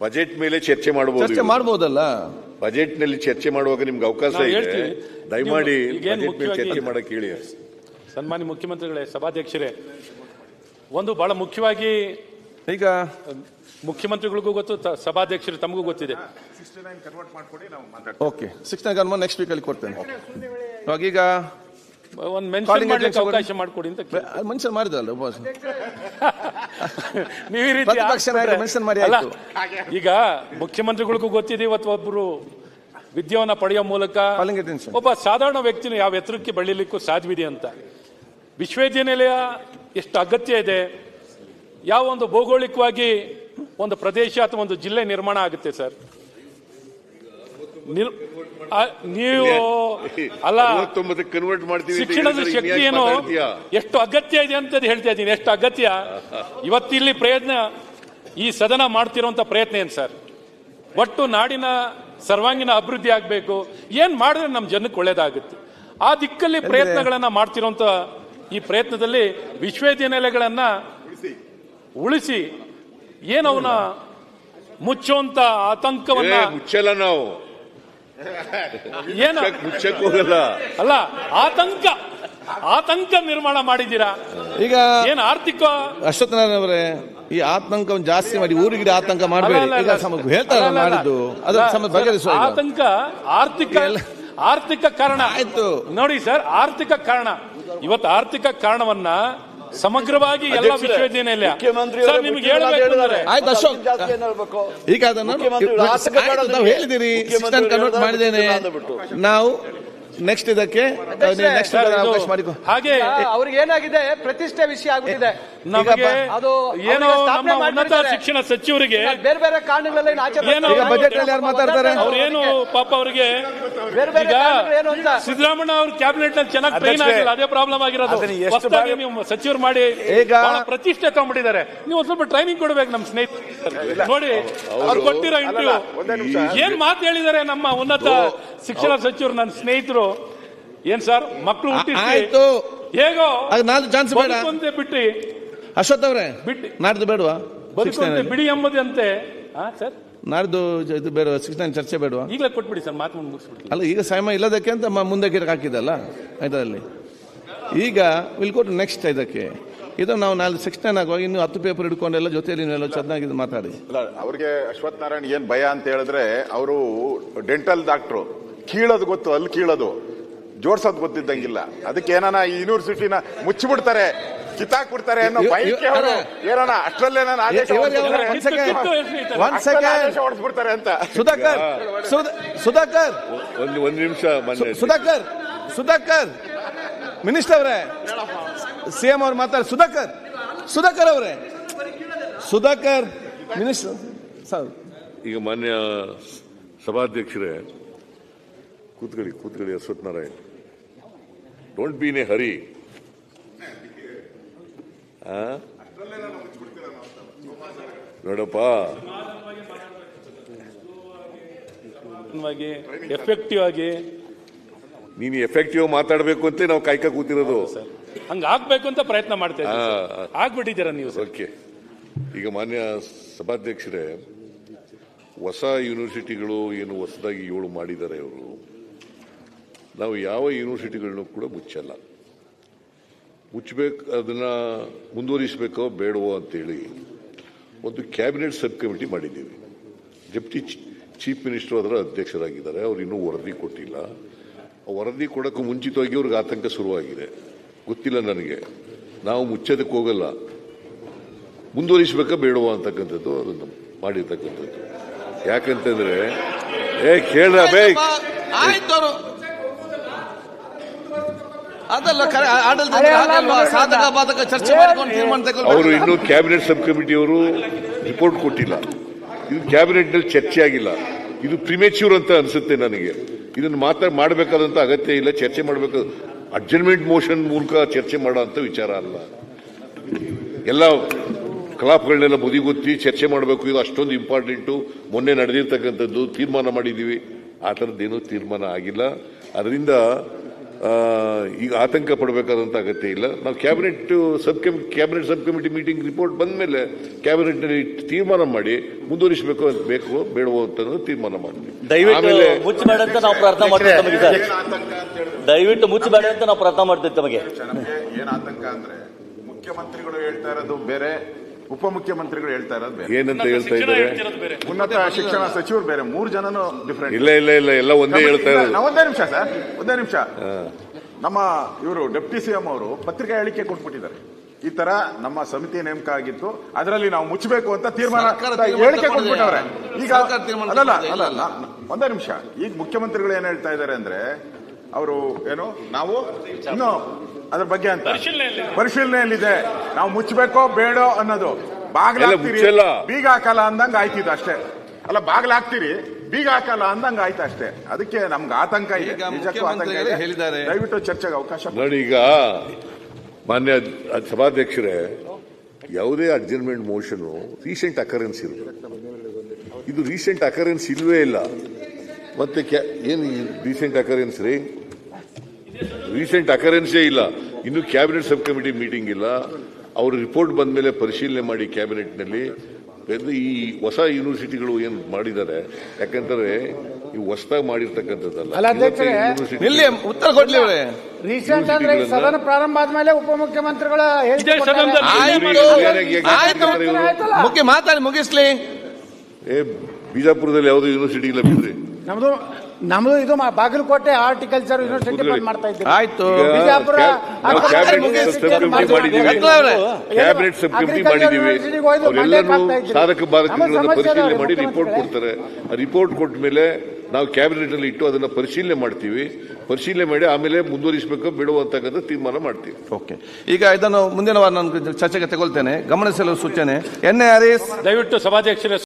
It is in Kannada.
ಬಜೆಟ್ ಮೇಲೆ ಚರ್ಚೆ ಮಾಡಬಹುದು ಚರ್ಚೆ ಮಾಡ್ಬೋದಲ್ಲ? ಬಜೆಟ್ನಲ್ಲಿ ಚರ್ಚೆ ಮಾಡುವಾಗ ನಿಮ್ಗೆ ಅವಕಾಶ ಇದೆ. ದಯಮಾಡಿ ಬಜೆಟ್ ಮೇಲೆ ಚರ್ಚೆ ಮಾಡಕ್ಕೆ ಮಾಡಕ್ ಹೇಳಿ. ಸನ್ಮಾನ್ಯ ಮುಖ್ಯಮಂತ್ರಿಗಳೇ ಸಭಾಧ್ಯಕ್ಷರೇ ಒಂದು ಬಹಳ ಮುಖ್ಯವಾಗಿ ಈಗ ಮುಖ್ಯಮಂತ್ರಿಗಳಿಗೂ ಗೊತ್ತು ತ- ಸಭಾಧ್ಯಕ್ಷರು ತಮಗೂ ಗೊತ್ತಿದೆ. ಓಕೆ ಸಿಕ್ಸ್ ಗನ್ಮ ನೆಕ್ಸ್ಟ್ ವೀಕ್ ಅಲ್ಲಿ ಕೊಡ್ತೇನೆ. ಇವಾಗ ಈಗ ಒಂದು ಮೆನ್ಷನ್ ಮಾಡ್ಲಿಕ್ಕೆ ಅವಕಾಶ ಮಾಡಿಕೊಡಿ ಅಂತ ಮನುಷ್ಯ ಮಾಡಿದಲ್ಲ ಉಪವಾಸ. ನೀವು ಈ ರೀತಿ ಮಾಡಿ ಅಲ್ಲ, ಈಗ ಮುಖ್ಯಮಂತ್ರಿಗಳಿಗೂ ಗೊತ್ತಿದೆ ಇವತ್ತು ಒಬ್ಬರು ವಿದ್ಯೆಯನ್ನು ಪಡೆಯೋ ಮೂಲಕ ಒಬ್ಬ ಸಾಧಾರಣ ವ್ಯಕ್ತಿನ ಯಾವ ಎತ್ತರಕ್ಕೆ ಬೆಳೀಲಿಕ್ಕೂ ಸಾಧ್ಯವಿದೆ ಅಂತ. ವಿಶ್ವವಿದ್ಯಾನಿಲಯ ಎಷ್ಟು ಅಗತ್ಯ ಇದೆ ಯಾವ ಒಂದು ಭೌಗೋಳಿಕವಾಗಿ ಒಂದು ಪ್ರದೇಶ ಅಥವಾ ಒಂದು ಜಿಲ್ಲೆ ನಿರ್ಮಾಣ ಆಗುತ್ತೆ ಸರ್? ನೀವು ಅಲ್ಲ ಕನ್ವರ್ಟ್ ಮಾಡ್ತೀವಿ ಶಿಕ್ಷಣದ ಶಕ್ತಿ ಏನು ಎಷ್ಟು ಅಗತ್ಯ ಇದೆ ಅಂತ ಹೇಳ್ತಾ ಇದ್ದೀನಿ. ಎಷ್ಟು ಅಗತ್ಯ? ಇವತ್ತಿಲ್ಲಿ ಪ್ರಯತ್ನ ಈ ಸದನ ಮಾಡ್ತಿರುವಂತ ಪ್ರಯತ್ನ ಏನು ಸರ್? ಒಟ್ಟು ನಾಡಿನ ಸರ್ವಾಂಗೀಣ ಅಭಿವೃದ್ಧಿ ಆಗಬೇಕು. ಏನ್ ಮಾಡಿದ್ರೆ ನಮ್ಮ ಜನಕ್ಕೆ ಒಳ್ಳೇದಾಗುತ್ತೆ? ಆ ದಿಕ್ಕಲ್ಲಿ ಪ್ರಯತ್ನಗಳನ್ನ ಮಾಡ್ತಿರುವಂತ ಈ ಪ್ರಯತ್ನದಲ್ಲಿ ವಿಶ್ವವಿದ್ಯಾನಿಲಯಗಳನ್ನ ಉಳಿಸಿ. ಏನವನ್ನ ಮುಚ್ಚುವಂತ ಆತಂಕವನ್ನ ಮುಚ್ಚಲ್ಲ ನಾವು. ಏನು? ಮುಚ್ಚಕ್- ಹೋಗಲ್ಲ. ಅಲ್ಲ ಆತಂಕ. ಆತಂಕ ನಿರ್ಮಾಣ ಮಾಡಿದ್ದೀರಾ? ಈಗ ಏನ್ ಆರ್ಥಿಕ? ಅಶ್ವತ್ಥನಾರಾಯಣ ಅವರೇ ಈ ಆತಂಕವನ್ನು ಜಾಸ್ತಿ ಮಾಡಿ ಊರಿಗೆ ಆತಂಕ ಮಾಡಬೇಡಿ. ಈಗ ಅಲ್ಲ. ಸಮ- ಹೇಳ್ತಾರಲ್ಲ ಅಲ್ಲ, ಅಲ್ಲ. ಮಾಡಿದ್ದು. ಅದು ಅಲ್ಲ, ಸಮ ಬಗೆಹರಿಸುವ ಆತಂಕ ಆರ್ಥಿಕ ಆರ್ಥಿಕ ಕಾರಣ. ಆಯ್ತು. ನೋಡಿ ಸರ್ ಆರ್ಥಿಕ ಕಾರಣ. ಇವತ್ತು ಆರ್ಥಿಕ ಕಾರಣವನ್ನ ಸಮಗ್ರವಾಗಿ ಎಲ್ಲ ವಿಶ್ವವಿದ್ಯಾನಿಲಯ. ಮುಖ್ಯಮಂತ್ರಿ ಸರ್ ನಿಮ್ಗೆ ಹೇಳಬೇಕು ಆಯ್ತು ಅಶೋಕ್. ಜಾಸ್ತಿ ಏನ್ ಹೇಳ್ಬೇಕು? ಈಗ ಅದನ್ನು ಹೇಳಿದಿರಿ ಕನ್ವರ್ಟ್ ಮಾಡಿದ್ದೇನೆ. ನಾವು ನೆಕ್ಸ್ಟ್ ಇದಕ್ಕೆ ನೆಕ್ಸ್ಟ್ ಅವಕಾಶ ಮಾಡಿಕೊ. ಹಾಗೆ ಅವ್ರಿಗೆ ಏನಾಗಿದೆ? ಪ್ರತಿಷ್ಠೆ ವಿಷಯ ಆಗ್ಬಿಟ್ಟಿದೆ. ನಮಗೆ ಅದು ಏನೋ ನಮ್ಮ ಉನ್ನತ ಶಿಕ್ಷಣ ಸಚಿವರಿಗೆ ಬೇರೆ ಬೇರೆ ಕಾರಣಗಳಲ್ಲಿ ಏನು ಆಚೆ ಏನೋ ಈಗ ಬಜೆಟ್ ಅಲ್ಲಿ ಯಾರು ಮಾತಾಡ್ತಾರೆ? ಏನು ಪಾಪ ಅವರಿಗೆ ಬೇರೆ ಬೇರೆ ಕಾರಣಗಳು ಏನು ಅಂತ. ಸಿದ್ದರಾಮಣ್ಣ ಅವ್ರ ಕ್ಯಾಬಿನೆಟ್ನಲ್ಲಿ ಚೆನ್ನಾಗಿ ಟ್ರೈನ್ ಆಗಿಲ್ಲ ಅದೇ ಪ್ರಾಬ್ಲಮ್ ಆಗಿರೋದು. ಹೊಸದಾಗಿ ನೀವು ಸಚಿವರು ಮಾಡಿ ಈಗ- ಬಹಳ ಪ್ರತಿಷ್ಠೆ ತಗೊಂಡ್ಬಿಟ್ಟಿದ್ದಾರೆ. ನೀವು ಸ್ವಲ್ಪ ಟ್ರೈನಿಂಗ್ ಕೊಡ್ಬೇಕು ನಮ್ಮ ಸ್ನೇಹಿತರು. ನೋಡಿ ಅವ್ರು ಕೊಟ್ಟಿರೋ ಇಂಟರ್ವ್ಯೂ ಏನ್ ಮಾತು ಹೇಳಿದ್ದಾರೆ ನಮ್ಮ ಉನ್ನತ ಶಿಕ್ಷಣ ಸಚಿವರು ನನ್ನ ಸ್ನೇಹಿತರು? ಏನ್ ಸರ್? ಮಕ್ಕಳು ಹುಟ್ಟಿಸಿ. ಆಯ್ತು. ಹೇಗೋ? ನಾಲ್ಕು ಚಾನ್ಸ್ ಬೇಡ. ಬಿಟ್ಟು ಅಶ್ವತ್ ಅವರೇ ಬಿಟ್ಟು ನಾಡ್ದು ಬೇಡವಾ? ಬಿಡಿ ಎಂಬುದಂತೆ. ಹಾ ಸರ್? ನಾಡ್ದು ಇದು ಬೇಡ ಸಿಕ್ಸ್ ನೈನ್ ಚರ್ಚೆ ಬೇಡವಾ? ಈಗಲೇ ಕೊಟ್ಬಿಡಿ ಸರ್ ಮಾತು ಮುಗಿಸ್ಬಿಡಿ ಅಲ್ಲ ಈಗ ಸಮಯ ಇಲ್ಲದಕ್ಕೆ ಅಂತ ಮುಂದೆ ಗಿಡಕ್ಕೆ ಹಾಕಿದಲ್ಲ ಇದರಲ್ಲಿ ಈಗ ವಿಲ್ ಕೊಟ್ಟು ನೆಕ್ಸ್ಟ್ ಇದಕ್ಕೆ. ಇದು ನಾವು ನಾಲ್ಕು ಸಿಕ್ಸ್ ನೈನ್ ಆಗುವಾಗ ಇನ್ನು ಹತ್ತು ಪೇಪರ್ ಹಿಡ್ಕೊಂಡೆಲ್ಲ ಜೊತೆಯಲ್ಲಿ ನೀವೆಲ್ಲ ಚೆನ್ನಾಗಿ ಇದು ಮಾತಾಡಿ. ಅಲ್ಲ ಅವ್ರಿಗೆ ಅಶ್ವಥ್ ನಾರಾಯಣ್ ಏನು ಭಯ ಅಂತ ಹೇಳಿದ್ರೆ ಅವರು ಡೆಂಟಲ್ ಡಾಕ್ಟ್ರು ಕೀಳೋದು ಗೊತ್ತು ಅಲ್ಲಿ ಕೀಳೋದು. ಜೋಡ್ಸೋದು ಗೊತ್ತಿದ್ದಂಗಿಲ್ಲ. ಅದಕ್ಕೆ ಏನಾನ ಈ ಯೂನಿವರ್ಸಿಟಿನ ಮುಚ್ಚಿಬಿಡ್ತಾರೆ ಕಿತ್ತಾಕ್ಬಿಡ್ತಾರೆ ಅನ್ನೋ ಇವ್- ಭಯಕ್ಕೆ ಅವರು. ಅಲ್ಲ. ಏನಾನ ಆದೇಶ ಅಷ್ಟ್ರಲ್ಲಿ ಆದೇಶ ಸೆಕೆಂಡ್ ಅಂತ. ಸುಧಾಕರ್ ಸುಧಾ- ಸುಧಾಕರ್. ಒಂದು ಒಂದು ನಿಮಿಷ ಸುಧಾಕರ್ ಸುಧಾಕರ್. ಮಿನಿಸ್ಟರ್ ಅವರೇ. ಸಿಎಂ ಅವ್ರು ಮಾತಾಡ ಸುಧಾಕರ್. ಸುಧಾಕರ್ ಅವರೇ. Sudhakar minister sir. ಈಗ ಮಾನ್ಯ ಸಭಾಧ್ಯಕ್ಷರೇ ಕೂತ್ಕೊಳ್ಳಿ ಕೂತ್ಕೊಳ್ಳಿ Ashwath Narayan. Don't be in a hurry ನೋಡಪ್ಪ. ಎಫೆಕ್ಟಿವ್ ಆಗಿ ನೀನು ಎಫೆಕ್ಟಿವ್ ಮಾತಾಡಬೇಕು ಅಂತ ನಾವು ಕಾಯ್ಕ ಕೂತಿರೋದು. ಹಂಗ ಆಗ್ಬೇಕು ಅಂತ ಪ್ರಯತ್ನ ಮಾಡ್ತಾ ಇದ್ದೀವಿ ಆಗ್ಬಿಟ್ಟಿದ್ದೀರಾ ನೀವು ಓಕೆ. ಈಗ ಮಾನ್ಯ ಸಭಾಧ್ಯಕ್ಷರೇ ಹೊಸ ಯೂನಿವರ್ಸಿಟಿಗಳು ಏನು ಹೊಸದಾಗಿ ಏಳು ಮಾಡಿದ್ದಾರೆ ಅವರು ನಾವು ಯಾವ ಯೂನಿವರ್ಸಿಟಿಗಳನ್ನು ಕೂಡ ಮುಚ್ಚಲ್ಲ. ಮುಚ್ಚಬೇಕು ಅದನ್ನ ಮುಂದುವರಿಸಬೇಕೋ ಬೇಡವೋ ಅಂತೇಳಿ ಒಂದು ಕ್ಯಾಬಿನೆಟ್ ಸಬ್ ಕಮಿಟಿ ಮಾಡಿದ್ದೀವಿ. ಡೆಪ್ಟಿ ಚೀಫ್ ಮಿನಿಸ್ಟರ್ ಅದರ ಅಧ್ಯಕ್ಷರಾಗಿದ್ದಾರೆ ಅವ್ರು ಇನ್ನೂ ವರದಿ ಕೊಟ್ಟಿಲ್ಲ. ವರದಿ ಕೊಡೋಕ್ಕೂ ಮುಂಚಿತವಾಗಿ ಅವ್ರಿಗೆ ಆತಂಕ ಶುರುವಾಗಿದೆ. ಗೊತ್ತಿಲ್ಲ ನನಗೆ. ನಾವು ಮುಚ್ಚೋದಕ್ಕೆ ಹೋಗಲ್ಲ. ಮುಂದುವರಿಸಬೇಕಾ ಬೇಡವಾ ಅಂತಕ್ಕಂಥದ್ದು ಅದನ್ನು ಮಾಡಿರ್ತಕ್ಕಂಥದ್ದು. ಯಾಕಂತಂದ್ರೆ ಏ ಕೇಳ ಬೇ ಆಯ್ತು ಅವರು. ಅದಲ್ಲ ಕ್ಯಾಬಿನೆಟ್ ಸಬ್ ಹಾಗಲ್ವಾ? ಸಾಧಕ ಬಾಧಕ ಚರ್ಚೆ ಮಾಡ್ಕೊಂಡು ತೀರ್ಮಾನ ಅವರು ತಗೊಳ್ಬೇಕು ಇನ್ನೂ ಕ್ಯಾಬಿನೆಟ್ ಸಬ್ ಕಮಿಟಿಯವರು ರಿಪೋರ್ಟ್ ಕೊಟ್ಟಿಲ್ಲ. ಇದು ಕ್ಯಾಬಿನೆಟ್ನಲ್ಲಿ ಚರ್ಚೆ ಆಗಿಲ್ಲ. ಇದು ಪ್ರಿಮೇಚ್ಯೂರ್ ಅಂತ ಅನ್ಸುತ್ತೆ ನನಗೆ. ಇದನ್ನು ಮಾತ್ರ ಮಾಡಬೇಕಾದಂತ ಅಗತ್ಯ ಇಲ್ಲ ಚರ್ಚೆ ಮಾಡಬೇಕು. ಅಡ್ಜರ್ಮೆಂಟ್ ಮೋಷನ್ ಮೂಲಕ ಚರ್ಚೆ ಮಾಡೋ ಅಂತ ವಿಚಾರ ಅಲ್ಲ. ಎಲ್ಲ ಕಲಾಪಗಳನ್ನೆಲ್ಲ ಬದಿಗೊತ್ತಿ ಚರ್ಚೆ ಮಾಡಬೇಕು. ಇದು ಅಷ್ಟೊಂದು ಇಂಪಾರ್ಟೆಂಟು. ಮೊನ್ನೆ ನಡೆದಿರ್ತಕ್ಕಂಥದ್ದು ತೀರ್ಮಾನ ಮಾಡಿದ್ದೀವಿ. ಆ ಥರದ್ದೇನೂ ತೀರ್ಮಾನ ಆಗಿಲ್ಲ. ಅದರಿಂದ ಈಗ ಆತಂಕ ಪಡಬೇಕಾದಂಥ ಅಗತ್ಯ ಇಲ್ಲ. ನಾವು cabinet sub committee cabinet sub committee meeting report ಬಂದ ಮೇಲೆ ಕ್ಯಾಬಿನೆಟ್ನಲ್ಲಿ ತೀರ್ಮಾನ ಮಾಡಿ ಮುಂದುವರಿಸಬೇಕು ಅಂತ ಬೇಕು ಬೇಡವೋ ಅಂತ ತೀರ್ಮಾನ ಮಾಡ್ತೀವಿ. ದಯವಿಟ್ಟು ಮುಚ್ಚಬೇಡ ಅಂತ ನಾವು ಪ್ರಾರ್ಥನೆ ಮಾಡ್ತೀವಿ ತಮಗೆ. ನಮಗೆ ಏನ್ ಆತಂಕ ಅಂದ್ರೆ ಮುಖ್ಯಮಂತ್ರಿಗಳು ಹೇಳ್ತಾ ಇರೋದು ಬೇರೆ ಉಪಮುಖ್ಯಮಂತ್ರಿಗಳು ಹೇಳ್ತಾ ಇರೋದು ಬೇರೆ. ಏನಂತ ಹೇಳ್ತಾ ಇದ್ದಾರೆ? ಉನ್ನತ ಶಿಕ್ಷಣ ಸಚಿವರು ಬೇರೆ ಮೂರು ಜನನು ಡಿಫ್ರೆಂಟ್ ಇಲ್ಲ ಇಲ್ಲ ಇಲ್ಲ ಎಲ್ಲ ಒಂದೇ ಹೇಳ್ತಾ ಇದ್ದಾರೆ ನಾವು ಒಂದೇ ನಿಮಿಷ ಸರ್ ಒಂದೇ ನಿಮಿಷ. ನಮ್ಮ ಇವರು ಡೆಪ್ಟಿ ಸಿಎಂ ಅವರು ಪತ್ರಿಕಾ ಹೇಳಿಕೆ ಕೊಟ್ಬಿಟ್ಟಿದ್ದಾರೆ. ಈ ತರ ನಮ್ಮ ಸಮಿತಿ ನೇಮಕ ಆಗಿತ್ತು ಅದರಲ್ಲಿ ನಾವು ಮುಚ್ಚಬೇಕು ಅಂತ ತೀರ್ಮಾನ ಸರ್ಕಾರ ಹೇಳಿಕೆ. ಕೊಟ್ಬಿಟ್ಟವ್ರೆ. ಈಗ ಅಲ್ಲಲ್ಲ ಅಲ್ಲ ಒಂದೇ ನಿಮಿಷ. ಈಗ ಮುಖ್ಯಮಂತ್ರಿಗಳು ಏನ್ ಹೇಳ್ತಾ ಇದ್ದಾರೆ ಅಂದ್ರೆ ಅವರು ಏನು ನಾವು? ಇನ್ನು ಅದ್ರ ಬಗ್ಗೆ ಅಂತ. ಪರಿಶೀಲನೆಯಲ್ಲಿದೆ. ನಾವು ಮುಚ್ಚಬೇಕೋ ಬೇಡೋ ಅನ್ನೋದು. ಬಾಗ್ಲಾಗ್ತೀರಿ. ಬೀಗ ಹಾಕಲ್ಲ ಅಂದಂಗ ಆಯ್ತಿದ್ದು ಅಷ್ಟೇ. ಅಲ್ಲ ಬಾಗ್ಲಾಗ್ತೀರಿ. ಬೀಗ ಹಾಕಲ್ಲ ಅಂದಂಗ ಆಯ್ತು ಅಷ್ಟೇ. ಅದಕ್ಕೆ ನಮ್ಗೆ ಆತಂಕ ಇದೆ. ನಿಜಕ್ಕೂ ಆತಂಕ ಇದೆ. ಹೇಳಿದ್ದಾರೆ. ದಯವಿಟ್ಟು ಚರ್ಚೆಗೆ ಅವಕಾಶ ಕೊಡಿ. ನೋಡಿ ಈಗ ಮಾನ್ಯ ಸಭಾಧ್ಯಕ್ಷರೇ ಯಾವುದೇ ಅಡ್ಜರ್ಮೆಂಟ್ ಮೋಷನ್ ರೀಸೆಂಟ್ ಅಕರೆನ್ಸ್ ಇರುತ್ತೆ. ಇದು ರೀಸೆಂಟ್ ಅಕರೆನ್ಸ್ ಇಲ್ವೇ ಇಲ್ಲ. ಮತ್ತೆ ಏನು ರೀಸೆಂಟ್ ಅಕರೆನ್ಸ್ ರೀ? ರೀಸೆಂಟ್ ಅಕರೆನ್ಸೇ ಇಲ್ಲ. ಇನ್ನು ಕ್ಯಾಬಿನೆಟ್ ಸಬ್ ಕಮಿಟಿ ಮೀಟಿಂಗ್ ಇಲ್ಲ. ಅವರು ರಿಪೋರ್ಟ್ ಬಂದ ಮೇಲೆ ಪರಿಶೀಲನೆ ಮಾಡಿ ಕ್ಯಾಬಿನೆಟ್ನಲ್ಲಿ ಈ ಹೊಸ ಯೂನಿವರ್ಸಿಟಿಗಳು ಏನು ಮಾಡಿದ್ದಾರೆ? ಯಾಕಂತಂದ್ರೆ ಈ ಹೊಸದಾಗಿ ಮಾಡಿರ್ತಕ್ಕಂಥದ್ದಲ್ಲ. ಸದನ ಪ್ರಾರಂಭ ಆದ್ಮೇಲೆ ಉಪಮುಖ್ಯಮಂತ್ರಿಗಳ? ಮುಖ್ಯ ಮಾತಾಡಿ ಮುಗಿಸ್ಲಿ. ಏ ಬಿಜಾಪುರದಲ್ಲಿ ಯಾವುದೋ ಯೂನಿವರ್ಸಿಟಿ ಇಲ್ಲ ಬಿಡ್ರಿ. ನಮ್ದು ನಮ್ದು ಇದು ಮಾ- ಬಾಗಲಕೋಟೆ ಹಾರ್ಟಿಕಲ್ಚರ್ ಯೂನಿವರ್ಸಿಟಿ ಬಂದ್ ಮಾಡ್ತಾ ಇದ್ದೀವಿ. ಆಯ್ತು. ಬಿಜಾಪುರ ನಾವು ಕ್ಯಾಬಿನೆಟ್ ಸಬ್ ಕಮಿಟಿ. ಮಾಡಿದ್ದೀವಿ. ಸಬ್ ಕಮಿಟಿ ಮಾಡಿದ್ದೀವಿ. ಅವರೆಲ್ಲರೂ. ಸಾಧಕ ಬಾಧಕಗಳನ್ನು ಪರಿಶೀಲನೆ ಮಾಡಿ ರಿಪೋರ್ಟ್ ಕೊಡ್ತಾರೆ. ಆ ರಿಪೋರ್ಟ್ ಕೊಟ್ಟ ಮೇಲೆ ನಾವು ಕ್ಯಾಬಿನೆಟ್ ಅಲ್ಲಿ ಇಟ್ಟು ಅದನ್ನ ಪರಿಶೀಲನೆ ಮಾಡ್ತೀವಿ. ಪರಿಶೀಲನೆ ಮಾಡಿ ಆಮೇಲೆ ಮುಂದುವರಿಸಬೇಕು ಬಿಡುವಂತ ತೀರ್ಮಾನ ಮಾಡ್ತೀವಿ. ಓಕೆ. ಈಗ ಇದನ್ನು ಮುಂದಿನ ವಾರ ನಾನು ಚರ್ಚೆಗೆ ತಗೊಳ್ತೇನೆ. ಗಮನಿಸಲು ಸೂಚನೆ. N A Harish. ದಯವಿಟ್ಟು ಸಭಾಧ್ಯಕ್ಷರೇ